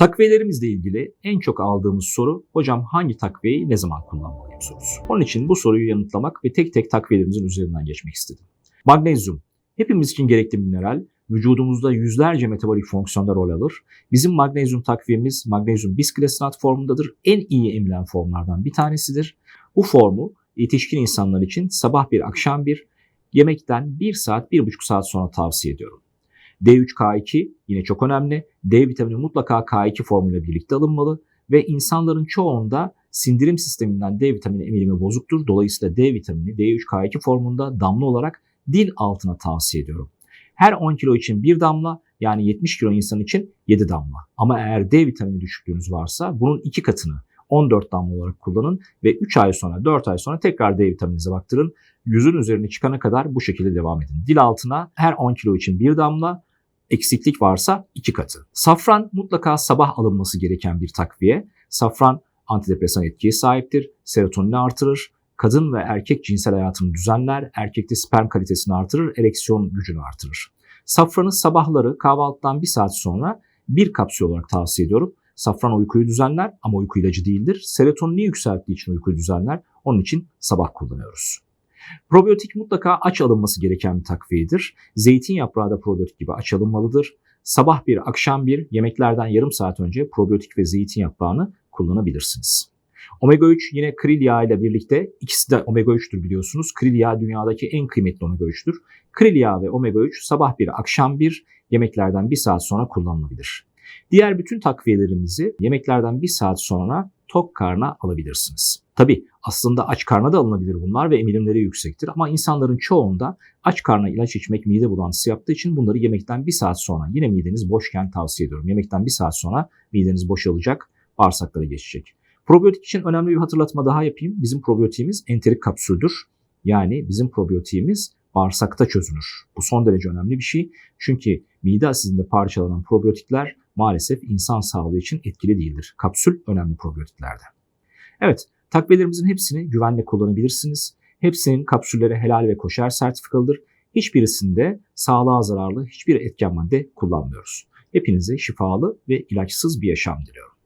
Takviyelerimizle ilgili en çok aldığımız soru hocam hangi takviyeyi ne zaman kullanmalıyım sorusu. Onun için bu soruyu yanıtlamak ve tek tek takviyelerimizin üzerinden geçmek istedim. Magnezyum hepimiz için gerekli mineral, vücudumuzda yüzlerce metabolik fonksiyonda rol alır. Bizim magnezyum takviyemiz magnezyum bisklesinat formundadır. En iyi emilen formlardan bir tanesidir. Bu formu yetişkin insanlar için sabah bir akşam bir yemekten 1 saat 1,5 saat sonra tavsiye ediyorum. D3K2 yine çok önemli. D vitamini mutlaka K2 formuyla birlikte alınmalı ve insanların çoğunda sindirim sisteminden D vitamini emilimi bozuktur. Dolayısıyla D vitamini D3K2 formunda damla olarak dil altına tavsiye ediyorum. Her 10 kilo için bir damla yani 70 kilo insan için 7 damla. Ama eğer D vitamini düşüklüğünüz varsa bunun iki katını 14 damla olarak kullanın ve 3 ay sonra 4 ay sonra tekrar D vitamininize baktırın. Yüzün üzerine çıkana kadar bu şekilde devam edin. Dil altına her 10 kilo için bir damla, eksiklik varsa iki katı. Safran mutlaka sabah alınması gereken bir takviye. Safran antidepresan etkiye sahiptir, serotonini artırır, kadın ve erkek cinsel hayatını düzenler, erkekte sperm kalitesini artırır, ereksiyon gücünü artırır. Safranı sabahları kahvaltıdan bir saat sonra bir kapsül olarak tavsiye ediyorum. Safran uykuyu düzenler ama uyku ilacı değildir. Serotonini yükselttiği için uykuyu düzenler. Onun için sabah kullanıyoruz. Probiyotik mutlaka aç alınması gereken bir takviyedir. Zeytin yaprağı da probiyotik gibi aç alınmalıdır. Sabah bir, akşam bir, yemeklerden yarım saat önce probiyotik ve zeytin yaprağını kullanabilirsiniz. Omega 3 yine kril yağı ile birlikte ikisi de omega 3'tür biliyorsunuz. Kril yağı dünyadaki en kıymetli omega 3'tür. Kril yağı ve omega 3 sabah bir, akşam bir, yemeklerden bir saat sonra kullanılabilir. Diğer bütün takviyelerimizi yemeklerden bir saat sonra tok karna alabilirsiniz. Tabi aslında aç karna da alınabilir bunlar ve emilimleri yüksektir ama insanların çoğunda aç karna ilaç içmek mide bulantısı yaptığı için bunları yemekten bir saat sonra yine mideniz boşken tavsiye ediyorum. Yemekten bir saat sonra mideniz boşalacak, bağırsaklara geçecek. Probiyotik için önemli bir hatırlatma daha yapayım. Bizim probiyotiğimiz enterik kapsüldür. Yani bizim probiyotiğimiz bağırsakta çözünür. Bu son derece önemli bir şey. Çünkü mide asidinde parçalanan probiyotikler maalesef insan sağlığı için etkili değildir. Kapsül önemli probiyotiklerde. Evet, takviyelerimizin hepsini güvenle kullanabilirsiniz. Hepsinin kapsülleri helal ve koşer sertifikalıdır. Hiçbirisinde sağlığa zararlı hiçbir etken madde kullanmıyoruz. Hepinize şifalı ve ilaçsız bir yaşam diliyorum.